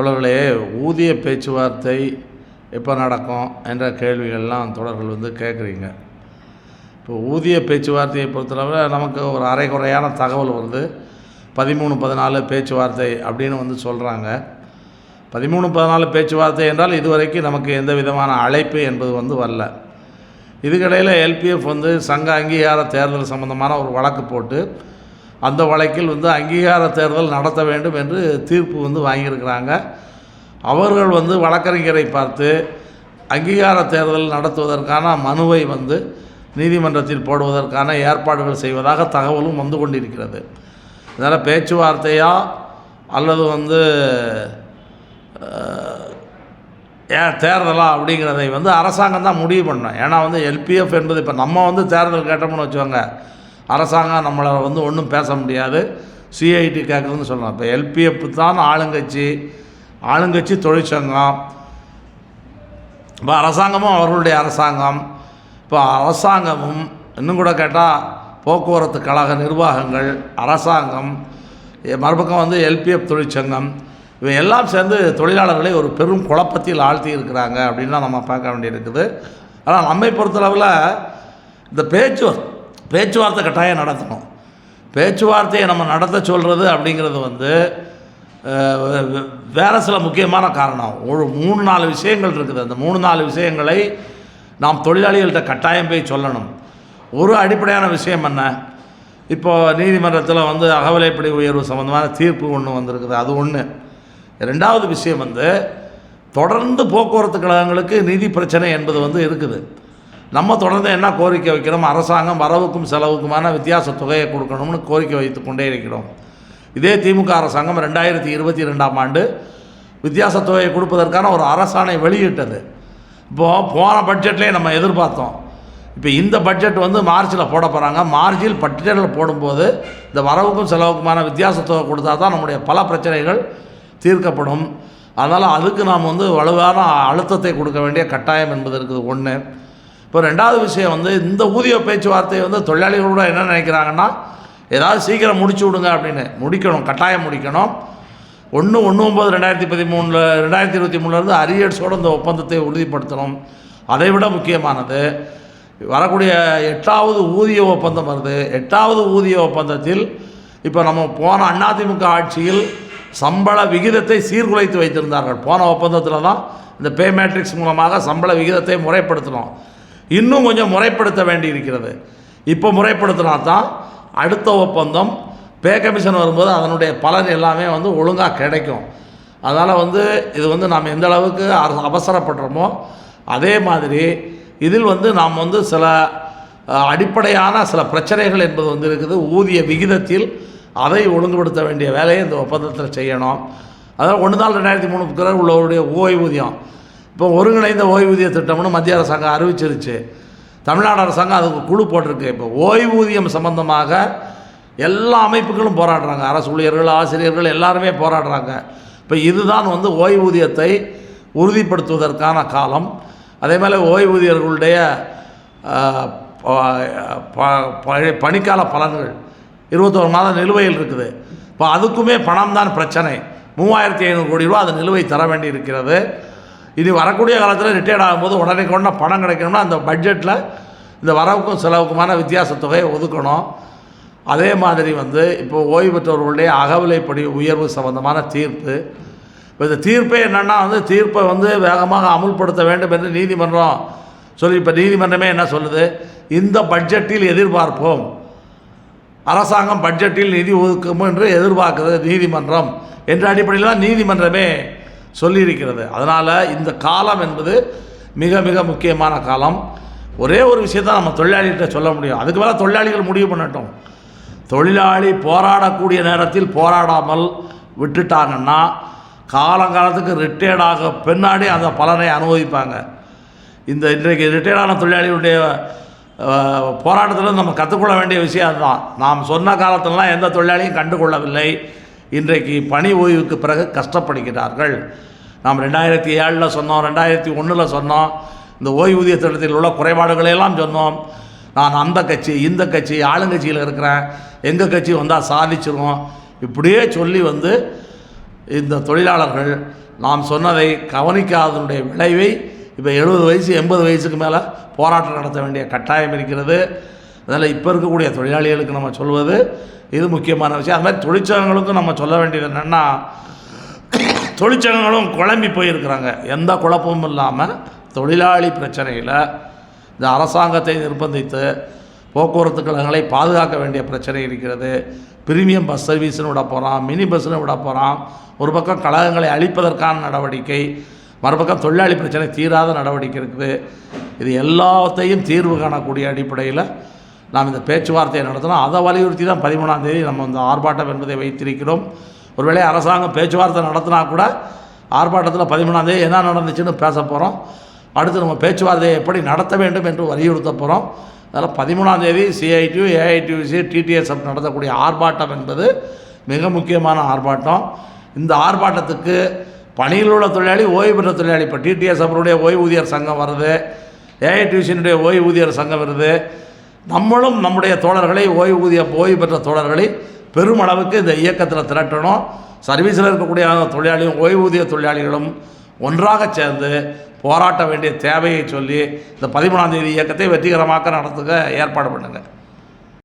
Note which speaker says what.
Speaker 1: தொடர்களே ஊதிய பேச்சுவார்த்தை எப்போ நடக்கும் என்ற கேள்விகள்லாம் தொடர்கள் வந்து கேட்குறீங்க. இப்போ ஊதிய பேச்சுவார்த்தையை பொறுத்தளவில் நமக்கு ஒரு அரைகுறையான தகவல் வருது. பதிமூணு பதினாலு பேச்சுவார்த்தை அப்படின்னு வந்து சொல்கிறாங்க பதிமூணு பதினாலு பேச்சுவார்த்தை என்றால் இதுவரைக்கும் நமக்கு எந்த விதமான அழைப்பு என்பது வந்து வரல. இதுக்கிடையில் எல்பிஎஃப் வந்து சங்க அங்கீகார தேர்தல் சம்பந்தமான ஒரு வழக்கு போட்டு அந்த வழக்கில் வந்து அங்கீகார தேர்தல் நடத்த வேண்டும் என்று தீர்ப்பு வந்து வாங்கியிருக்கிறாங்க. அவர்கள் வந்து வழக்கறிஞரை பார்த்து அங்கீகார தேர்தல் நடத்துவதற்கான மனுவை வந்து நீதிமன்றத்தில் போடுவதற்கான ஏற்பாடுகள் செய்வதாக தகவலும் வந்து கொண்டிருக்கிறது. இதனால் பேச்சுவார்த்தையா அல்லது வந்து ஏன் தேர்தலா அப்படிங்கிறதை வந்து அரசாங்கம் தான் முடிவு பண்ணோம் ஏன்னா வந்து எல்பிஎஃப் என்பது இப்போ நம்ம வந்து தேர்தல் கேட்டோம்னு வச்சுக்கோங்க. அரசாங்கம் நம்மளை வந்து ஒன்றும் பேச முடியாது. சிஐடி கேட்குதுன்னு சொல்லலாம் இப்போ எல்பிஎஃப் தான் ஆளுங்கட்சி ஆளுங்கட்சி தொழிற்சங்கம். இப்போ அரசாங்கமும் அவர்களுடைய அரசாங்கம். இப்போ அரசாங்கமும் இன்னும் கூட கேட்டால் போக்குவரத்து கழக நிர்வாகங்கள் அரசாங்கம் மறுபக்கம் வந்து எல்பிஎஃப் தொழிற்சங்கம். இவை எல்லாம் சேர்ந்து தொழிலாளர்களை ஒரு பெரும் குழப்பத்தில் ஆழ்த்தி இருக்கிறாங்க அப்படின்லாம் நம்ம பார்க்க வேண்டியிருக்குது. ஆனால் நம்மை பொறுத்தளவில் இந்த பேச்சு பேச்சுவார்த்தை கட்டாயம் நடத்தணும். பேச்சுவார்த்தையை நம்ம நடத்த சொல்கிறது அப்படிங்கிறது வந்து வேறு சில முக்கியமான காரணம். ஒரு மூணு நாலு விஷயங்கள் இருக்குது. அந்த மூணு நாலு விஷயங்களை நாம் தொழிலாளிகள்கிட்ட கட்டாயம் போய் சொல்லணும். ஒரு அடிப்படையான விஷயம் என்ன? இப்போ நீதிமன்றத்தில் வந்து அகவலைப்படி உயர்வு சம்மந்தமான தீர்ப்பு ஒன்று வந்திருக்குது. அது ஒன்று ரெண்டாவது விஷயம் வந்து தொடர்ந்து போக்குவரத்து கழகங்களுக்கு நிதி பிரச்சனை என்பது வந்து இருக்குது. நம்ம தொடர்ந்து என்ன கோரிக்கை வைக்கிறோம் அரசாங்கம் வரவுக்கும் செலவுக்குமான வித்தியாச தொகையை கொடுக்கணும்னு கோரிக்கை வைத்து கொண்டே இருக்கிறோம். இதே திமுக அரசாங்கம் ரெண்டாயிரத்தி இருபத்தி ரெண்டாம் ஆண்டு வித்தியாச தொகையை கொடுப்பதற்கான ஒரு அரசாணை வெளியிட்டது. இப்போது போன பட்ஜெட்லேயே நம்ம எதிர்பார்த்தோம். இப்போ இந்த பட்ஜெட் வந்து மார்ச்சில் போட போகிறாங்க மார்ச்சில் பட்ஜெட்டில் போடும்போது இந்த வரவுக்கும் செலவுக்குமான வித்தியாச தொகை கொடுத்தா தான் நம்முடைய பல பிரச்சனைகள் தீர்க்கப்படும். அதனால் அதுக்கு நாம் வந்து வலுவான அழுத்தத்தை கொடுக்க வேண்டிய கட்டாயம் என்பது இருக்குது. ஒன்று இப்போ ரெண்டாவது விஷயம் வந்து இந்த ஊதிய பேச்சுவார்த்தையை வந்து தொழிலாளிகளோட என்ன நினைக்கிறாங்கன்னா ஏதாவது சீக்கிரம் முடிச்சு விடுங்க அப்படின்னு. முடிக்கணும் கட்டாயம் முடிக்கணும். ஒன்று ஒன்று ஒம்பது ரெண்டாயிரத்தி பதிமூணில் ரெண்டாயிரத்தி இருபத்தி மூணுலேருந்து அரியர்ஸோடு இந்த ஒப்பந்தத்தை உறுதிப்படுத்தணும். அதை விட முக்கியமானது வரக்கூடிய எட்டாவது ஊதிய ஒப்பந்தம் வருது. எட்டாவது ஊதிய ஒப்பந்தத்தில் இப்போ நம்ம போன அதிமுக ஆட்சியில் சம்பள விகிதத்தை சீர்குலைத்து வைத்திருந்தார்கள். போன ஒப்பந்தத்தில் தான் இந்த பே மேட்ரிக்ஸ் மூலமாக சம்பள விகிதத்தை முறைப்படுத்தணும் இன்னும் கொஞ்சம் முறைப்படுத்த வேண்டி இருக்கிறது இப்போ முறைப்படுத்தினா தான் அடுத்த ஒப்பந்தம் பே கமிஷன் வரும்போது அதனுடைய பலன் எல்லாமே வந்து ஒழுங்காக கிடைக்கும். அதனால் வந்து இது வந்து நாம் எந்த அளவுக்கு அவசரப்படுறோமோ அதே மாதிரி இதில் வந்து நாம் வந்து சில அடிப்படையான சில பிரச்சனைகள் என்பது வந்து இருக்குது ஊதிய விகிதத்தில் அதை ஒழுங்குபடுத்த வேண்டிய வேலையை இந்த ஒப்பந்தத்தில் செய்யணும். அதாவது ஒன்று நாள் ரெண்டாயிரத்தி மூணு உள்ளவருடைய ஓய்வூதியம். இப்போ ஒருங்கிணைந்த ஓய்வூதிய திட்டம்னு மத்திய அரசாங்கம் அறிவிச்சிருச்சு. தமிழ்நாடு அரசாங்கம் அதுக்கு குழு போட்டிருக்கு. இப்போ ஓய்வூதியம் சம்பந்தமாக எல்லா அமைப்புகளும் போராடுறாங்க. அரசு ஊழியர்கள் ஆசிரியர்கள் எல்லாருமே போராடுறாங்க. இப்போ இதுதான் வந்து ஓய்வூதியத்தை உறுதிப்படுத்துவதற்கான காலம். அதே மாதிரி ஓய்வூதியர்களுடைய ப- பணிக்கால பலன்கள். இருபத்தோரு மாதம் நிலுவையில் இருக்குது. இப்போ அதுக்குமே பணம் தான் பிரச்சனை. மூவாயிரத்தி ஐநூறு கோடி ரூபா அது நிலுவை தர வேண்டி இருக்கிறது இனி வரக்கூடிய காலத்தில் ரிட்டையர்ட் ஆகும்போது உடனே கொண்ட பணம் கிடைக்கணும்னா அந்த பட்ஜெட்டில் இந்த வரவுக்கும் செலவுக்குமான வித்தியாச தொகையை ஒதுக்கணும். அதே மாதிரி வந்து இப்போ ஓய்வு பெற்றவர்களுடைய அகவிலைப்படி உயர்வு சம்பந்தமான தீர்ப்பு. இப்போ இந்த தீர்ப்பே என்னென்னா வந்து தீர்ப்பை வந்து வேகமாக அமுல்படுத்த வேண்டும் என்று நீதிமன்றம் சொல்லி இப்போ நீதிமன்றமே என்ன சொல்லுது? இந்த பட்ஜெட்டில் எதிர்பார்ப்போம். அரசாங்கம் பட்ஜெட்டில் நிதி ஒதுக்கும் என்று எதிர்பார்க்குது நீதிமன்றம். என்ற அடிப்படையில் தான் நீதிமன்றமே சொல்லியிருக்கிறது. அதனால் இந்த காலம் என்பது மிக மிக முக்கியமான காலம். ஒரே ஒரு விஷயத்தை நம்ம தொழிலாளிகிட்ட சொல்ல முடியும். அதுக்கு மேலே தொழிலாளிகள் முடிவு பண்ணட்டும். தொழிலாளி போராடக்கூடிய நேரத்தில் போராடாமல் விட்டுட்டாங்கன்னா காலங்காலத்துக்கு ரிட்டையர்டாக பின்னாடி அந்த பலனை அனுபவிப்பாங்க. இந்த இன்றைக்கு ரிட்டையர்டான தொழிலாளிகளுடைய போராட்டத்தில் நம்ம கற்றுக்கொள்ள வேண்டிய விஷயம் அதுதான். நாம் சொன்ன காலத்திலலாம் எந்த தொழிலாளியும் கண்டுகொள்ளவில்லை. இன்றைக்கு பணி ஓய்வுக்கு பிறகு கஷ்டப்படுகிறார்கள். நாம் ரெண்டாயிரத்தி ஏழில் சொன்னோம் ரெண்டாயிரத்தி ஒன்றில் சொன்னோம் இந்த ஓய்வூதிய திட்டத்தில் உள்ள குறைபாடுகளை எல்லாம் சொன்னோம். நான் அந்த கட்சி இந்த கட்சி ஆளுங்கட்சியில் இருக்கிறேன். எங்கள் கட்சி வந்தால் சாதிச்சிருவோம். இப்படியே சொல்லி வந்து இந்த தொழிலாளர்கள் நாம் சொன்னதை கவனிக்காதனுடைய விளைவை இப்போ எழுபது வயசு எண்பது வயசுக்கு மேலே போராட்டம் நடத்த வேண்டிய கட்டாயம் இருக்கிறது. அதில் இப்போ இருக்கக்கூடிய தொழிலாளிகளுக்கு நம்ம சொல்வது இது முக்கியமான விஷயம். அது மாதிரி தொழிற்சங்கங்களுக்கும் நம்ம சொல்ல வேண்டியது என்னென்னா தொழிற்சங்கங்களும் குழம்பி போயிருக்கிறாங்க. எந்த குழப்பமும் இல்லாமல் தொழிலாளி பிரச்சனையில் இந்த அரசாங்கத்தை நிர்பந்தித்து போக்குவரத்து கழகங்களை பாதுகாக்க வேண்டிய பிரச்சனை இருக்கிறது. பிரீமியம் பஸ் சர்வீஸ்னு விட போகிறான் மினி பஸ்ஸுன்னு விட போகிறான் ஒரு பக்கம் கழகங்களை அழிப்பதற்கான நடவடிக்கை மறுபக்கம் தொழிலாளி பிரச்சனை தீராத நடவடிக்கை இருக்குது. இது எல்லாத்தையும் தீர்வு காணக்கூடிய அடிப்படையில் நாம் இந்த பேச்சுவார்த்தையை நடத்தினோம் அதை வலியுறுத்தி தான் பதிமூணாம் தேதி நம்ம இந்த ஆர்ப்பாட்டம் என்பதை வைத்திருக்கிறோம். ஒருவேளை அரசாங்கம் பேச்சுவார்த்தை நடத்தினா கூட ஆர்ப்பாட்டத்தில் பதிமூணாம் தேதி என்ன நடந்துச்சுன்னு பேச போகிறோம் அடுத்து நம்ம பேச்சுவார்த்தையை எப்படி நடத்த வேண்டும் என்று வலியுறுத்த போகிறோம் அதனால் பதிமூணாம் தேதி சிஐடியு ஏஐடியூசி டிடிஎஸ்எஃப் நடத்தக்கூடிய ஆர்ப்பாட்டம் என்பது மிக முக்கியமான ஆர்ப்பாட்டம். இந்த ஆர்ப்பாட்டத்துக்கு பணியில் உள்ள தொழிலாளி ஓய்வு பெற்ற தொழிலாளி இப்போ டிடிஎஸ்எஃப்னுடைய ஓய்வூதியர் சங்கம் வருது. ஏஐடியூசியினுடைய ஓய்வூதியர் சங்கம் வருது. நம்மளும் நம்முடைய தோழர்களை ஓய்வூதிய ஓய்வு பெற்ற தோழர்களை பெருமளவுக்கு இந்த இயக்கத்தில் திரட்டணும். சர்வீஸில் இருக்கக்கூடிய தொழிலாளியும் ஓய்வூதிய தொழிலாளிகளும் ஒன்றாக சேர்ந்து போராட்ட வேண்டிய தேவையை சொல்லி இந்த பதிமூணாம் தேதி இயக்கத்தை வெற்றிகரமாக நடத்துக்க ஏற்பாடு பண்ணுங்கள்